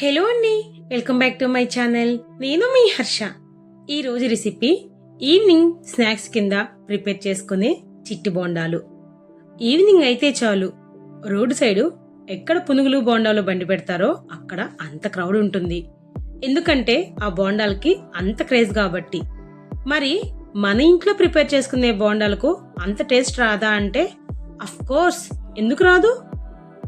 Hello అండి welcome back to my channel. నేను మీ హర్ష. ఈ రోజు రెసిపీ ఈవినింగ్ స్నాక్స్ కింద ప్రిపేర్ చేసుకునే చిట్టి బోండాలు. ఈవినింగ్ అయితే చాలు. రోడ్డు సైడు ఎక్కడ పునుగులు బోండాలు బండి పెడతారో అక్కడ అంత క్రౌడ్ ఉంటుంది. ఎందుకంటే ఆ బోండాలకి అంత క్రేజ్ కాబట్టి. మరి మన ఇంట్లో ప్రిపేర్ చేసుకునే బోండాలకు అంత టేస్ట్ రాదా అంటే అఫ్ కోర్స్ ఎందుకు రాదు?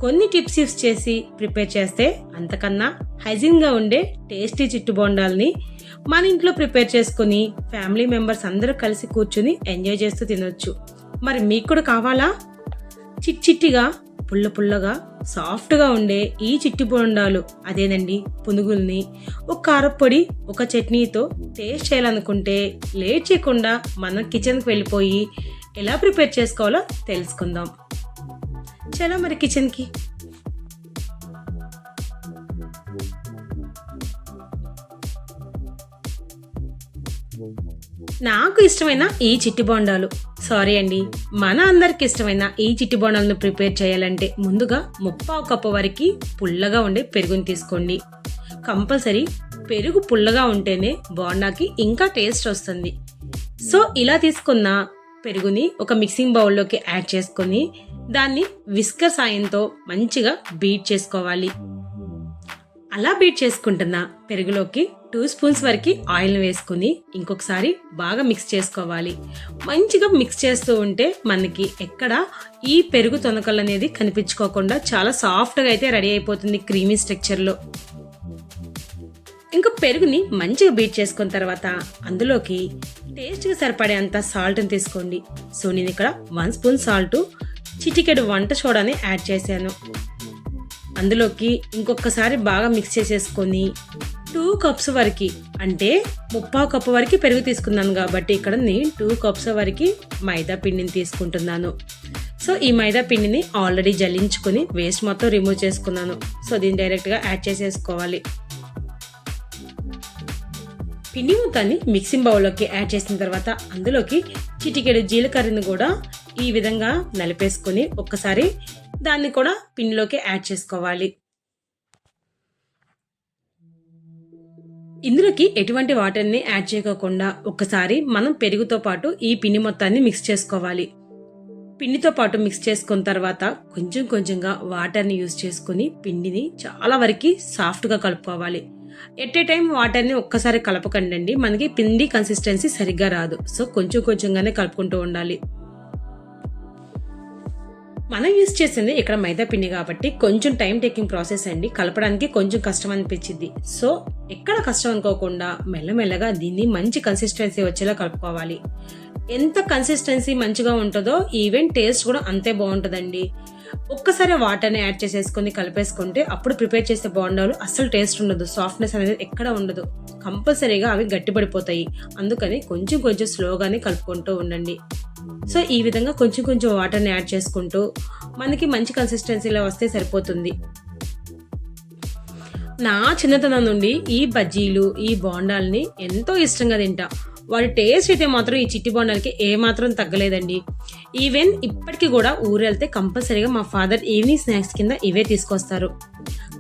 కొన్ని టిప్స్ యూస్ చేసి ప్రిపేర్ చేస్తే అంతకన్నా హైజీన్గా ఉండే టేస్టీ చిట్టు బోండాల్ని మన ఇంట్లో ప్రిపేర్ చేసుకుని ఫ్యామిలీ మెంబర్స్ అందరూ కలిసి కూర్చుని ఎంజాయ్ చేస్తూ తినొచ్చు. మరి మీకు కూడా కావాలా? చిట్ చిట్టిగా పుల్ల పుల్లగా సాఫ్ట్గా ఉండే ఈ చిట్టి బోండాలు అదేనండి పునుగుల్ని ఒక కారప్పొడి ఒక చట్నీతో టేస్ట్ చేయాలనుకుంటే లేట్ చేయకుండా మనం కిచెన్కి వెళ్ళిపోయి ఎలా ప్రిపేర్ చేసుకోవాలో తెలుసుకుందాం. చలో మరి కిచెన్కి. నాకు ఇష్టమైన ఈ చిట్టి బోండాలు. సారీ అండి మన అందరికి ఇష్టమైన ఈ చిట్టి బోండాలను ప్రిపేర్ చేయాలంటే ముందుగా ముప్పావు కప్పు వరకు పుల్లగా ఉండే పెరుగుని తీసుకోండి. కంపల్సరీ పెరుగు పుల్లగా ఉంటేనే బోండాకి ఇంకా టేస్ట్ వస్తుంది. సో ఇలా తీసుకున్న పెరుగుని ఒక మిక్సింగ్ బౌల్లోకి యాడ్ చేసుకొని దాన్ని విస్కర్ సాయంతో మంచిగా బీట్ చేసుకోవాలి. అలా బీట్ చేసుకుంటున్న పెరుగులోకి టూ స్పూన్స్ వరకు ఆయిల్ వేసుకుని ఇంకొకసారి బాగా మిక్స్ చేసుకోవాలి. మంచిగా మిక్స్ చేస్తూ ఉంటే మనకి ఎక్కడ ఈ పెరుగు తొనకలు అనేది కనిపించుకోకుండా చాలా సాఫ్ట్గా అయితే రెడీ అయిపోతుంది క్రీమీ స్ట్రక్చర్లో. ఇంకా పెరుగుని మంచిగా బీట్ చేసుకున్న తర్వాత అందులోకి టేస్ట్కి సరిపడే అంత సాల్ట్ని తీసుకోండి. సో నేను ఇక్కడ వన్ స్పూన్ సాల్ట్ చిటికెడు వంట సోడాని యాడ్ చేశాను. అందులోకి ఇంకొకసారి బాగా మిక్స్ చేసేసుకొని టూ కప్స్ వరకు అంటే ముప్పావు కప్పు వరకు పెరుగు తీసుకున్నాను కాబట్టి ఇక్కడ నేను టూ కప్స్ వరకు మైదా పిండిని తీసుకుంటున్నాను. సో ఈ మైదా పిండిని ఆల్రెడీ జల్లించుకొని వేస్ట్ మొత్తం రిమూవ్ చేసుకున్నాను. సో దీన్ని డైరెక్ట్గా యాడ్ చేసేసుకోవాలి. పిండి మొత్తాన్ని మిక్సింగ్ బౌల్లోకి యాడ్ చేసిన తర్వాత అందులోకి చిటికెడు జీలకర్రని కూడా ఈ విధంగా నలిపేసుకొని ఒక్కసారి దాన్ని కూడా పిండిలోకి యాడ్ చేసుకోవాలి. ఇందులోకి ఎటువంటి వాటర్ని యాడ్ చేయకోకుండా ఒక్కసారి మనం పెరుగుతో పాటు ఈ పిండి మొత్తాన్ని మిక్స్ చేసుకోవాలి. పిండితో పాటు మిక్స్ చేసుకున్న తర్వాత కొంచెం కొంచెంగా వాటర్ని యూజ్ చేసుకుని పిండిని చాలా వరకు సాఫ్ట్గా కలుపుకోవాలి. ఎట్ ఏ టైం వాటర్ని ఒక్కసారి కలపకండి మనకి పిండి కన్సిస్టెన్సీ సరిగ్గా రాదు. సో కొంచెం కొంచెంగానే కలుపుకుంటూ ఉండాలి. మనం యూస్ చేసింది ఇక్కడ మైదా పిండి కాబట్టి కొంచెం టైం టేకింగ్ ప్రాసెస్ అండి. కలపడానికి కొంచెం కష్టం అనిపించింది సో ఎక్కడ కష్టం అనుకోకుండా మెల్లమెల్లగా దీన్ని మంచి కన్సిస్టెన్సీ వచ్చేలా కలుపుకోవాలి. ఎంత కన్సిస్టెన్సీ మంచిగా ఉంటుందో ఈవెన్ టేస్ట్ కూడా అంతే బాగుంటుందండి. ఒక్కసారి వాటర్ని యాడ్ చేసేసుకొని కలిపేసుకుంటే అప్పుడు ప్రిపేర్ చేసే బోండాలు అస్సలు టేస్ట్ ఉండదు. సాఫ్ట్నెస్ అనేది ఎక్కడ ఉండదు. కంపల్సరీగా అవి గట్టిపడిపోతాయి. అందుకని కొంచెం కొంచెం స్లోగానే కలుపుకుంటూ ఉండండి. సో ఈ విధంగా కొంచెం కొంచెం వాటర్ని యాడ్ చేసుకుంటూ మనకి మంచి కన్సిస్టెన్సీలో వస్తే సరిపోతుంది. నా చిన్నతనం నుండి ఈ బజ్జీలు ఈ బోండాల్ని ఎంతో ఇష్టంగా తింటా. వాటి టేస్ట్ అయితే మాత్రం ఈ చిట్టి బోండాలకి ఏమాత్రం తగ్గలేదండి. ఈవెన్ ఇప్పటికీ కూడా ఊరు వెళ్తే కంపల్సరీగా మా ఫాదర్ ఈవినింగ్ స్నాక్స్ కింద ఇవే తీసుకొస్తారు.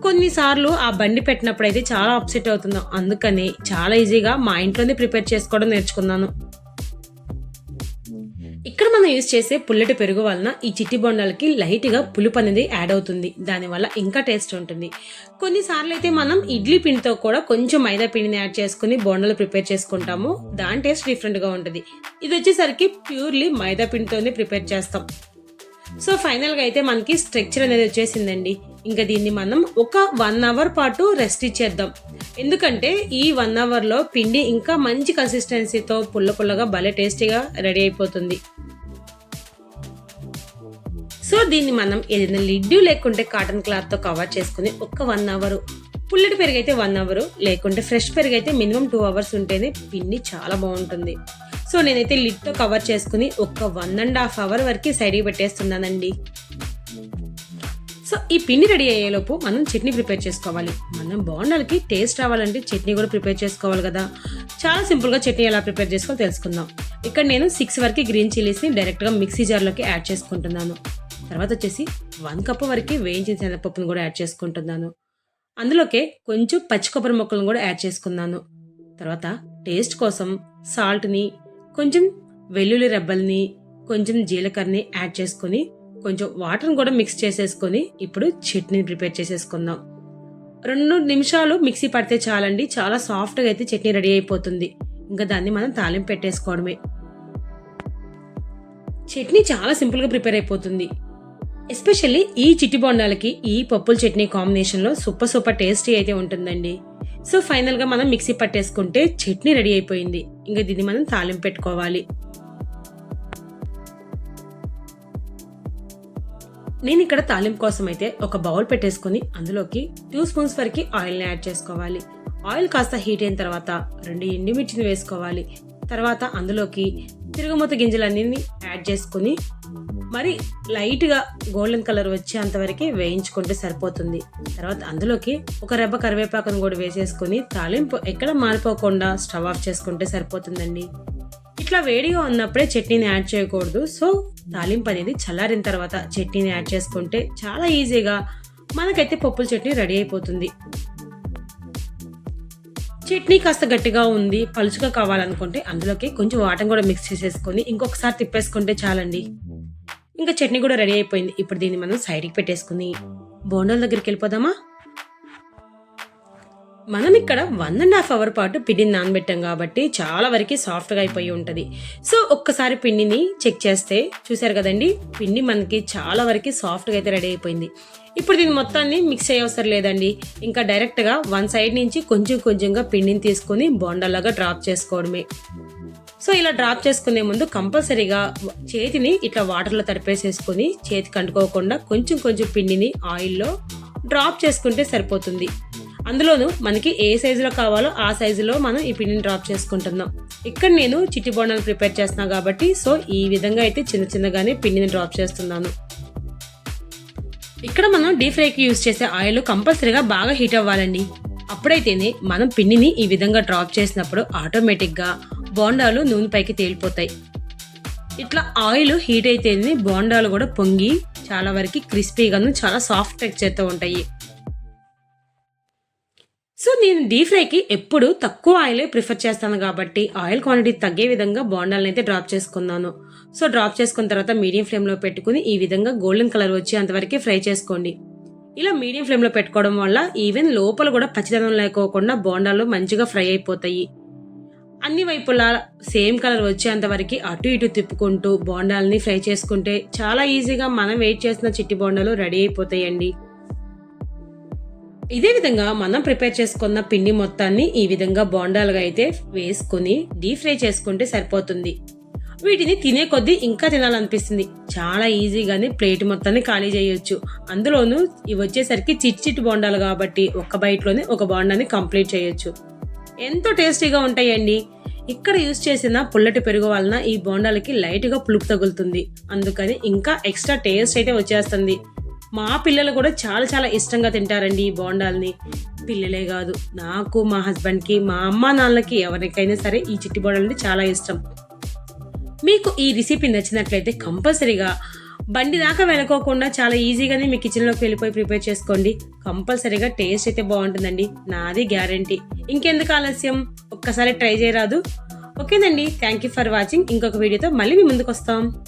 కొన్నిసార్లు ఆ బండి పెట్టినప్పుడు అయితే చాలా అప్సెట్ అవుతున్నాం. అందుకని చాలా ఈజీగా మా ఇంట్లోనే ప్రిపేర్ చేసుకోవడం నేర్చుకున్నాను. ఇక్కడ మనం యూజ్ చేసే పుల్లటి పెరుగు వలన ఈ చిట్టి బొండాలకి లైట్గా పులుపు అనేది యాడ్ అవుతుంది. దానివల్ల ఇంకా టేస్ట్ ఉంటుంది. కొన్నిసార్లు అయితే మనం ఇడ్లీ పిండితో కూడా కొంచెం మైదా పిండిని యాడ్ చేసుకుని బొండాలు ప్రిపేర్ చేసుకుంటాము. దాని టేస్ట్ డిఫరెంట్గా ఉంటుంది. ఇది వచ్చేసరికి ప్యూర్లీ మైదా పిండితోనే ప్రిపేర్ చేస్తాం. సో ఫైనల్గా అయితే మనకి స్ట్రక్చర్ అనేది వచ్చేసిందండి. ఇంకా దీన్ని మనం ఒక వన్ అవర్ పాటు రెస్ట్ ఇచ్చేద్దాం. ఎందుకంటే ఈ వన్ అవర్లో పిండి ఇంకా మంచి కన్సిస్టెన్సీతో పుల్ల పుల్లగా భలే టేస్టీగా రెడీ అయిపోతుంది. సో దీన్ని మనం ఏదైనా లిడ్డు లేకుంటే కాటన్ క్లాత్తో కవర్ చేసుకుని ఒక వన్ అవర్ పుల్లటి పెరుగు అయితే వన్ అవర్ లేకుంటే ఫ్రెష్ పెరుగు అయితే మినిమం టూ అవర్స్ ఉంటేనే పిండి చాలా బాగుంటుంది. సో నేనైతే లిడ్తో కవర్ చేసుకుని ఒక వన్ అండ్ హాఫ్ అవర్ వరకు సైడ్కి పెట్టేస్తున్నానండి. సో ఈ పిండి రెడీ అయ్యేలోపు మనం చట్నీ ప్రిపేర్ చేసుకోవాలి. మనం బాగుండాలకి టేస్ట్ రావాలంటే చట్నీ కూడా ప్రిపేర్ చేసుకోవాలి కదా. చాలా సింపుల్గా చట్నీ ఎలా ప్రిపేర్ చేసుకోవాలో తెలుసుకుందాం. ఇక్కడ నేను సిక్స్ వరకు గ్రీన్ చిల్లీస్ని డైరెక్ట్గా మిక్సీ జార్లోకి యాడ్ చేసుకుంటున్నాను. తర్వాత వచ్చేసి వన్ కప్ వరకు వేయించిన శనగపప్పును కూడా యాడ్ చేసుకుంటున్నాను. అందులోకే కొంచెం పచ్చి కొబ్బరి ముక్కలను కూడా యాడ్ చేసుకున్నాను. తర్వాత టేస్ట్ కోసం సాల్ట్ని కొంచెం వెల్లుల్లి రెబ్బల్ని కొంచెం జీలకర్రని యాడ్ చేసుకొని కొంచెం వాటర్ని కూడా మిక్స్ చేసేసుకొని ఇప్పుడు చట్నీ ప్రిపేర్ చేసేసుకుందాం. రెండు నిమిషాలు మిక్సీ పడితే చాలండి చాలా సాఫ్ట్గా అయితే చట్నీ రెడీ అయిపోతుంది. ఇంకా దాన్ని మనం తాలింపు పెట్టేసుకోవడమే. చట్నీ చాలా సింపుల్గా ప్రిపేర్ అయిపోతుంది. ఎస్పెషల్లీ ఈ చిట్టి బొండాలకి ఈ పప్పుల చట్నీ కాంబినేషన్లో సూపర్ సూపర్ టేస్టీ అయితే ఉంటుందండి. సో ఫైనల్గా మనం మిక్సీ పట్టేసుకుంటే చట్నీ రెడీ అయిపోయింది. ఇంకా దీన్ని మనం తాలింపు పెట్టుకోవాలి. నేను ఇక్కడ తాలింపు కోసం అయితే ఒక బౌల్ పెట్టేసుకుని అందులోకి టూ స్పూన్స్ వరకు ఆయిల్ని యాడ్ చేసుకోవాలి. ఆయిల్ కాస్త హీట్ అయిన తర్వాత రెండు ఎండుమిర్చిని వేసుకోవాలి. తర్వాత అందులోకి తిరుగుమూత గింజలన్నీ యాడ్ చేసుకుని మరి లైట్గా గోల్డెన్ కలర్ వచ్చేంత వరకు వేయించుకుంటే సరిపోతుంది. తర్వాత అందులోకి ఒక రెబ్బ కరివేపాకును కూడా వేసేసుకుని తాలింపు ఎక్కడ మారిపోకుండా స్టవ్ ఆఫ్ చేసుకుంటే సరిపోతుందండి. ఇట్లా వేడిగా ఉన్నప్పుడే చట్నీని యాడ్ చేయకూడదు. సో తాలింపు అనేది చల్లారిన తర్వాత చట్నీని యాడ్ చేసుకుంటే చాలా ఈజీగా మనకైతే పప్పుల చట్నీ రెడీ అయిపోతుంది. చట్నీ కాస్త గట్టిగా ఉంది పలుచుగా కావాలనుకుంటే అందులోకి కొంచెం వాటం కూడా మిక్స్ చేసేసుకొని ఇంకొకసారి తిప్పేసుకుంటే చాలండి. ఇంకా చట్నీ కూడా రెడీ అయిపోయింది. ఇప్పుడు దీన్ని మనం సైడ్కి పెట్టేసుకుని బోండాల దగ్గరికి వెళ్ళిపోదామా? మనం ఇక్కడ వన్ అండ్ హాఫ్ అవర్ పాటు పిండిని నానబెట్టాం కాబట్టి చాలా వరకు సాఫ్ట్గా అయిపోయి ఉంటుంది. సో ఒక్కసారి పిండిని చెక్ చేస్తే చూసారు కదండి పిండి మనకి చాలా వరకు సాఫ్ట్గా అయితే రెడీ అయిపోయింది. ఇప్పుడు దీన్ని మొత్తాన్ని మిక్స్ చేయవసరం లేదండి. ఇంకా డైరెక్ట్గా వన్ సైడ్ నుంచి కొంచెం కొంచెంగా పిండిని తీసుకొని బోండాలాగా డ్రాప్ చేసుకోవడమే. సో ఇలా డ్రాప్ చేసుకునే ముందు కంపల్సరీగా చేతిని ఇట్లా వాటర్లో తడిపేసేసుకొని చేతికి అంటుకోకుండా కొంచెం కొంచెం పిండిని ఆయిల్లో డ్రాప్ చేసుకుంటే సరిపోతుంది. అందులోనూ మనకి ఏ సైజులో కావాలో ఆ సైజులో మనం ఈ పిండిని డ్రాప్ చేసుకుంటున్నాం. ఇక్కడ నేను చిట్టి బోండాలు ప్రిపేర్ చేస్తున్నాను కాబట్టి సో ఈ విధంగా అయితే చిన్న చిన్నగానే పిండిని డ్రాప్ చేస్తున్నాను. ఇక్కడ మనం డీప్ ఫ్రైకి యూజ్ చేసే ఆయిల్ కంపల్సరీగా బాగా హీట్ అవ్వాలండి. అప్పుడైతేనే మనం పిండిని ఈ విధంగా డ్రాప్ చేసినప్పుడు ఆటోమేటిక్గా బోండాలు నూనె పైకి తేలిపోతాయి. ఇట్లా ఆయిల్ హీట్ అయితేనే బోండాలు కూడా పొంగి చాలా వరకు క్రిస్పీగాను చాలా సాఫ్ట్ టెక్చర్తో ఉంటాయి. సో నేను డీప్ ఫ్రైకి ఎప్పుడు తక్కువ ఆయిలే ప్రిఫర్ చేస్తాను కాబట్టి ఆయిల్ క్వాంటిటీ తగ్గే విధంగా బోండాలను అయితే డ్రాప్ చేసుకున్నాను. సో డ్రాప్ చేసుకున్న తర్వాత మీడియం ఫ్లేమ్లో పెట్టుకుని ఈ విధంగా గోల్డెన్ కలర్ వచ్చేంతవరకే ఫ్రై చేసుకోండి. ఇలా మీడియం ఫ్లేమ్లో పెట్టుకోవడం వల్ల ఈవెన్ లోపల కూడా పచ్చిదనం లేకోకుండా బోండాలు మంచిగా ఫ్రై అయిపోతాయి. అన్ని వైపులా సేమ్ కలర్ వచ్చేంత వరకు అటు ఇటు తిప్పుకుంటూ బోండాలని ఫ్రై చేసుకుంటే చాలా ఈజీగా మనం వెయిట్ చేసిన చిట్టి బోండాలు రెడీ అయిపోతాయండి. ఇదే విధంగా మనం ప్రిపేర్ చేసుకున్న పిండి మొత్తాన్ని ఈ విధంగా బోండాలుగా అయితే వేసుకుని డీప్ ఫ్రై చేసుకుంటే సరిపోతుంది. వీటిని తినే కొద్దీ ఇంకా తినాలనిపిస్తుంది. చాలా ఈజీగానే ప్లేట్ మొత్తాన్ని ఖాళీ చేయొచ్చు. అందులోనూ ఇవి వచ్చేసరికి చిట్ చిట్ బోండాలు కాబట్టి ఒక్క బైట్లోనే ఒక బోండాన్ని కంప్లీట్ చేయొచ్చు. ఎంతో టేస్టీగా ఉంటాయండి. ఇక్కడ యూస్ చేసిన పుల్లటి పెరుగు వలన ఈ బోండాలకి లైట్గా పులుపు తగులుతుంది. అందుకని ఇంకా ఎక్స్ట్రా టేస్ట్ అయితే వచ్చేస్తుంది. మా పిల్లలు కూడా చాలా చాలా ఇష్టంగా తింటారండి ఈ బోండాల్ని. పిల్లలే కాదు నాకు మా హస్బెండ్కి మా అమ్మ నాన్నలకి ఎవరికైనా సరే ఈ చిట్టి బోండాలంటే చాలా ఇష్టం. మీకు ఈ రెసిపీ నచ్చినట్లయితే కంపల్సరీగా బండి దాకా వెళ్ళకోకుండా చాలా ఈజీగానే మీ కిచెన్లోకి వెళ్ళిపోయి ప్రిపేర్ చేసుకోండి. కంపల్సరీగా టేస్ట్ అయితే బాగుంటుందండి. నాది గ్యారంటీ. ఇంకెందుకు ఆలస్యం? ఒక్కసారి ట్రై చేయరాదు. ఓకేనండి. థ్యాంక్ యూ ఫర్ వాచింగ్ ఇంకొక వీడియోతో మళ్ళీ మీ ముందుకు వస్తాం.